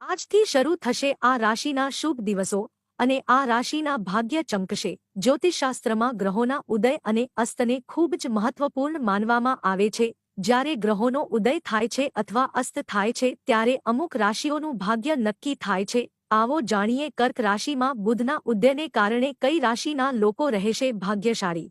આજથી શરૂ થશે આ રાશિના શુભ દિવસો અને આ રાશિના ભાગ્ય ચમકશે. જ્યોતિષશાસ્ત્રમાં ગ્રહોના ઉદય અને અસ્તને ખૂબ જ મહત્વપૂર્ણ માનવામાં આવે છે. જ્યારે ગ્રહોનો ઉદય થાય છે અથવા અસ્ત થાય છે ત્યારે અમુક રાશિઓનું ભાગ્ય નક્કી થાય છે. આવો જાણીએ કર્ક રાશિમાં બુધના ઉદયને કારણે કઈ રાશિના લોકો રહેશે ભાગ્યશાળી.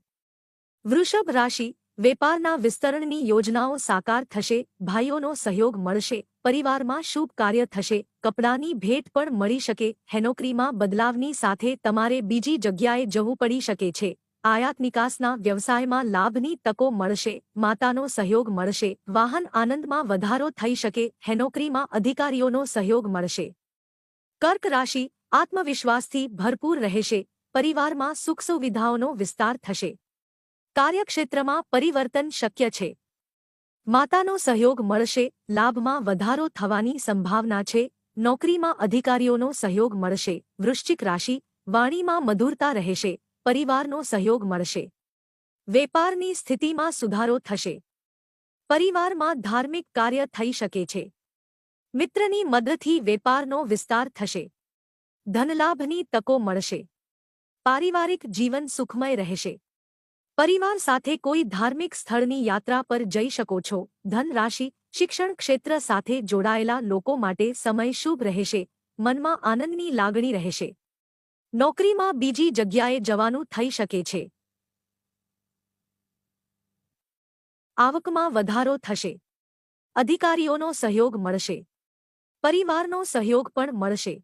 વૃષભ રાશિ વેપારના વિસ્તરણની યોજનાઓ સાકાર થશે, ભાઈઓનો સહયોગ મળશે. પરિવારમાં શુભ કાર્ય થશે, કપડાની ભેટ પણ મળી શકે, હેનોકરીમાં બદલાવની સાથે તમારે બીજી જગ્યાએ જવું પડી શકે છે. આયાત નિકાસના વ્યવસાયમાં લાભની તકો મળશે, માતાનો સહયોગ મળશે, વાહન આનંદમાં વધારો થઈ શકે, હેનોકરીમાં અધિકારીઓનો સહયોગ મળશે. કર્ક રાશિ, આત્મવિશ્વાસથી ભરપૂર રહેશે, પરિવારમાં સુખ સુવિધાઓનો વિસ્તાર થશે. કાર્યક્ષેત્રમાં પરિવર્તન શક્ય છે. માતાનો સહયોગ મળશે, લાભમાં વધારો થવાની સંભાવના છે, નોકરીમાં અધિકારીઓનો સહયોગ મળશે, વૃશ્ચિક રાશિ, વાણીમાં મધુરતા રહેશે, પરિવારનો સહયોગ મળશે. વેપારની સ્થિતિમાં સુધારો થશે. પરિવારમાં ધાર્મિક કાર્ય થઈ શકે છે. મિત્રની મદદથી વેપારનો વિસ્તાર થશે. ધનલાભની તકો મળશે. પારિવારિક જીવન સુખમય રહેશે. પરિવાર સાથે કોઈ ધાર્મિક સ્થળની યાત્રા પર જઈ શકો છો. ધન રાશિ, શિક્ષણ ક્ષેત્ર સાથે જોડાયેલા લોકો માટે સમય શુભ રહેશે, મનમાં આનંદની લાગણી રહેશે. નોકરીમાં બીજી જગ્યાએ જવાનું થઈ શકે છે. આવકમાં વધારો થશે. અધિકારીઓનો સહયોગ મળશે. પરિવારનો સહયોગ પણ મળશે.